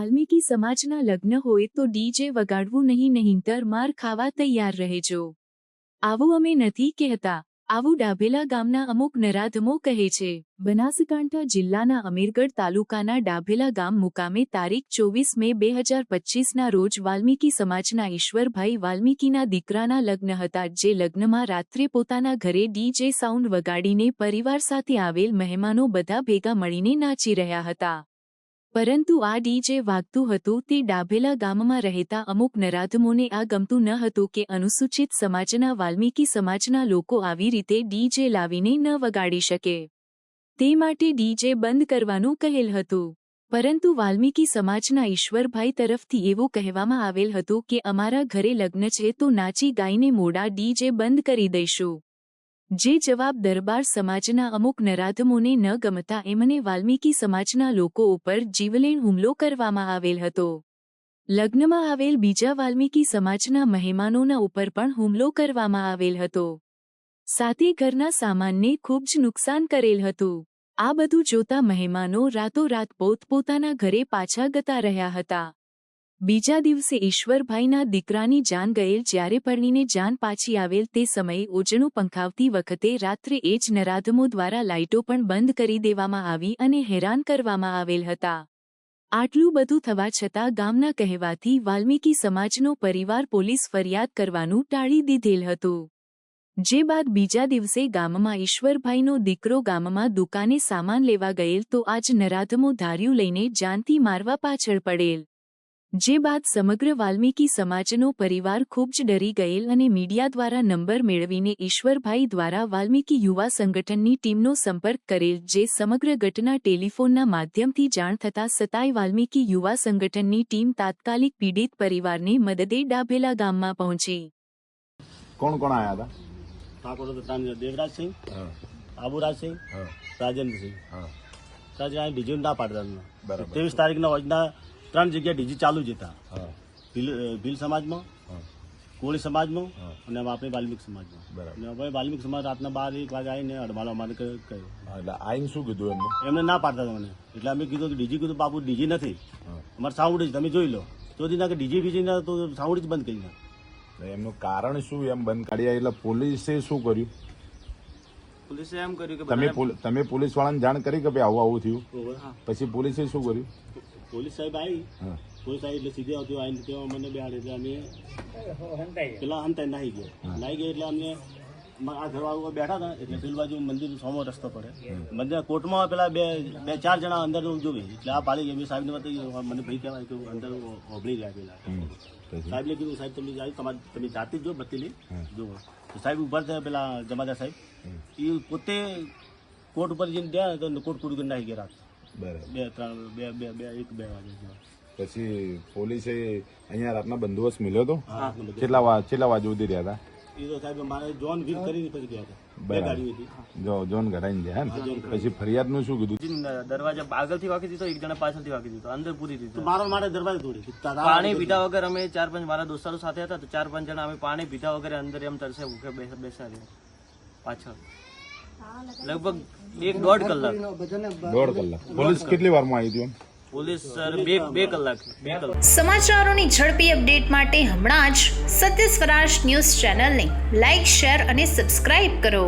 વાલ્મીકી સમાજના લગ્ન હોય તો ડીજે વગાડવું નહીં નહીંતર માર ખાવા તૈયાર રહેજો. આવું અમે નથી કહેતા. આવું ડાભેલા ગામના અમુક નરાધમો કહે છે. બનાસકાંઠા જિલ્લાના અમીરગઢ તાલુકાના ડાભેલા ગામ મુકામે તારીખ ચોવીસ મે બે હજાર પચ્ચીસના રોજ વાલ્મીકી સમાજના ઈશ્વરભાઈ વાલ્મીકીના દીકરાના લગ્ન હતા, જે લગ્નમાં રાત્રે પોતાના ઘરે ડીજે સાઉન્ડ વગાડીને પરિવાર સાથે આવેલ મહેમાનો બધા ભેગા મળીને નાચી રહ્યા હતા. પરંતુ આ ડીજે વાગતું હતું તે ડાભેલા ગામમાં રહેતા અમુક નરાધમોને આ ગમતું ન હતું કે અનુસૂચિત સમાજના વાલ્મીકી સમાજના લોકો આવી રીતે ડીજે લાવીને ન વગાડી શકે. તે માટે ડીજે બંધ કરવાનું કહેલ હતું. પરંતુ વાલ્મીકી સમાજના ઈશ્વરભાઈ તરફથી એવું કહેવામાં આવેલ હતું કે અમારા ઘરે લગ્ન છે તો નાચી ગાઈને મોડા ડીજે બંધ કરી દઈશું. જે જવાબ દરબાર સમાજના અમુક નરાધમોને ન ગમતા એમને વાલ્મીકી સમાજના લોકો ઉપર જીવલેણ હુમલો કરવામાં આવેલ હતો. લગ્નમાં આવેલ બીજા વાલ્મીકી સમાજના મહેમાનોના ઉપર પણ હુમલો કરવામાં આવેલ હતો. સાથે ઘરના સામાનને ખૂબ જ નુકસાન કરેલ હતું. આ બધું જોતા મહેમાનો રાતોરાત પોતપોતાના ઘરે પાછા ગતા રહ્યા હતા. બીજા દિવસે ઈશ્વરભાઈના દીકરાની જાન ગયેલ જ્યારે પરણીને જાન પાછી આવેલ તે સમયે ઓજણું પંખાવતી વખતે રાત્રે એ જ નરાધમો દ્વારા લાઇટો પણ બંધ કરી દેવામાં આવી અને હેરાન કરવામાં આવેલ હતા. આટલું બધું થવા છતાં ગામના કહેવાથી વાલ્મીકી સમાજનો પરિવાર પોલીસ ફરિયાદ કરવાનું ટાળી દીધેલ હતું. જે બાદ બીજા દિવસે ગામમાં ઈશ્વરભાઈનો દીકરો ગામમાં દુકાને સામાન લેવા ગયેલ તો આજ નરાધમો ધાર્યું લઈને જાનથી મારવા પાછળ પડેલ. જે બાદ સમગ્ર વાલ્મીકી સમાજનો પરિવાર ખૂબ જ ડરી ગયેલ અને મીડિયા દ્વારા નંબર મેળવીને ઈશ્વરભાઈ દ્વારા વાલ્મીકી યુવા સંગઠનની ટીમનો સંપર્ક કરેલ જે સમગ્ર ઘટના ટેલિફોનના માધ્યમથી જાણ થતાં સતાય વાલ્મીકી યુવા સંગઠનની ટીમ તાત્કાલિક પીડિત પરિવારને મદદે ડાભેલા ગામમાં પહોંચી. કોણ કોણ આવ્યા હતા? ઠાકોર તો ત્રણ દેવરાજ સિંહ હા, આબુરાજ સિંહ હા, રાજેન્દ્ર સિંહ. હા. સાહેબ અહીં ડીજે ના પાડતા ત્રેવીસ તારીખના રોજના ત્રણ જગ્યાએ ડીજી ચાલુ જ હતા. હા, ભીલ ભીલ સમાજમાં કોળી સમાજમાં. અને આપણે વાલ્મિક સમાજમાં. બરાબર. અને હવે વાલ્મિક સમાજ રાતના બાર એક વાગે આવીને અડમાલો અમારે કહ્યું એટલે આવીને શું કીધું એમને? એમને ના પાડતા તમને મને એટલે અમે કીધું કે ડીજી કીધું બાપુ ડીજી નથી. અમારે સાઉન્ડ જ તમે જોઈ લો. તો ના કે ડીજી બીજી ના તો સાઉન્ડ જ બંધ કરી નાખ. એમનું કારણ શું એમ બંધ કાઢ્યા એટલે પોલીસે શું કર્યું? પોલીસે એમ કર્યું કે તમે તમે પોલીસ વાળાને જાણ કરી કે ભાઈ આવું આવું થયું? પછી પોલીસે શું કર્યું? પોલીસ સાહેબ આવી પોલીસ આવી એટલે સીધે આવતી આવીને તેઓ મને બેહાડે એટલે અમે પેલા અંતે નાહી ગયો. નાહી ગયો એટલે અમને આ ઘરવાળા બેઠા હતા એટલે પેલી બાજુ મંદિર સોમો રસ્તો પડે મંદિર કોર્ટમાં પેલા બે બે ચાર જણા અંદર જોવે. એટલે આ પાડી ગયા. સાહેબ ને બતાવી મને ભાઈ કહેવાય કે અંદર હોબળી ગયા પેલા. સાહેબ લે સાહેબને કીધું સાહેબ તમે જાય તમારે તમે જાતે જ જો બત્તીલી. જુઓ તો સાહેબ ઊભા થયા પેલા જમાદાર સાહેબ. એ પોતે કોર્ટ ઉપર જઈને ગયા તો કોર્ટ કુડ નાખી ગયા રાત. બે ત્રણ બે બે બે એક બે વાગે પછી પોલીસે અહીંયા રાતના બંદોબસ્ત મળ્યો હતો કેટલા કેટલા વાગે સુધી રહ્યા હતા? પછી ફરિયાદ હતા. બે બરાબર. ગાડીઓ હતી. જો જોન ઘટાઈને ગયા હા, જોન ને શું કીધું? જી, દરવાજા આગળથી વાગી દીધો એક જણા પાછળથી વાગી દીધો અંદર પૂરી દીધો મારા માટે તોડી પાણી પીધા વગર અમે ચાર પાંચ મારા દોસ્તારો સાથે હતા તો ચાર પાંચ જણા અમે પાણી પીધા વગર અંદર એમ તરસે ભૂખે બેસ- બેસા રહ્યા પાછળ. લગભગ એક દોઢ કલાક. દોઢ કલાક. પોલીસ કેટલી વારમાં આવી હતી પોલીસ સર બે બે કલાક. બે કલાક. સમાચારોની ઝડપી અપડેટ માટે હમણાં જ સત્ય સ્વરાજ ન્યૂઝ ચેનલને લાઇક શેર અને સબસ્ક્રાઇબ કરો.